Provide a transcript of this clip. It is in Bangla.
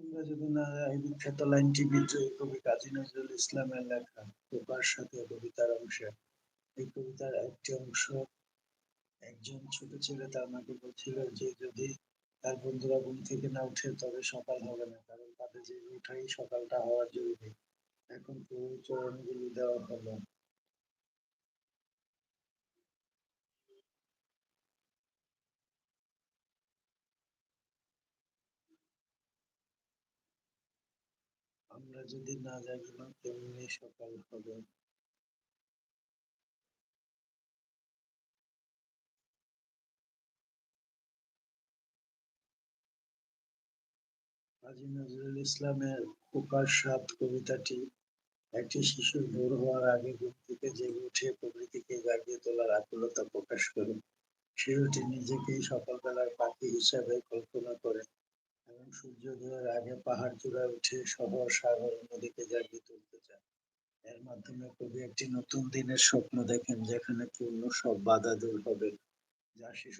আমরা যদি না এই বিখ্যাত লাইনটি বিদ্রোহী কবি কাজী নজরুল ইসলামের লেখা প্রকার সাথে কবিতার অংশে, এই কবিতার একটি অংশ, একজন ছোট ছেলে তার মাকে বলছিল যে যদি তার বন্ধুরা ঘুম থেকে না উঠে, তবে সকাল হবে না, কারণ তাদের জেগে উঠাই সকালটা হওয়া জরুরি। এখন প্রভু চরণগুলি দেওয়া হলো। আমরা যদি না জাগি না তেমনি সকাল হবে। কাজী নজরুল ইসলামের প্রকাশ সাত কবিতাটি একটি শিশুর ভোর হওয়ার আগে ঘুম থেকে জেগে উঠে প্রকৃতিকে জাগিয়ে তোলার আকুলতা প্রকাশ করে। শিশুটি নিজেকেই সকালবেলার পাখি হিসাবে কল্পনা করে। সূর্যোদয়ের আগে পাহাড় চূড়ায় উঠে শহর সাগর নদীকে জাগিয়ে তুলতে চান এর মাধ্যমে কবি একটি নতুন দিনের স্বপ্ন দেখেন, যেখানে পূর্ণ সব বাধা দূর হবে যা শিশু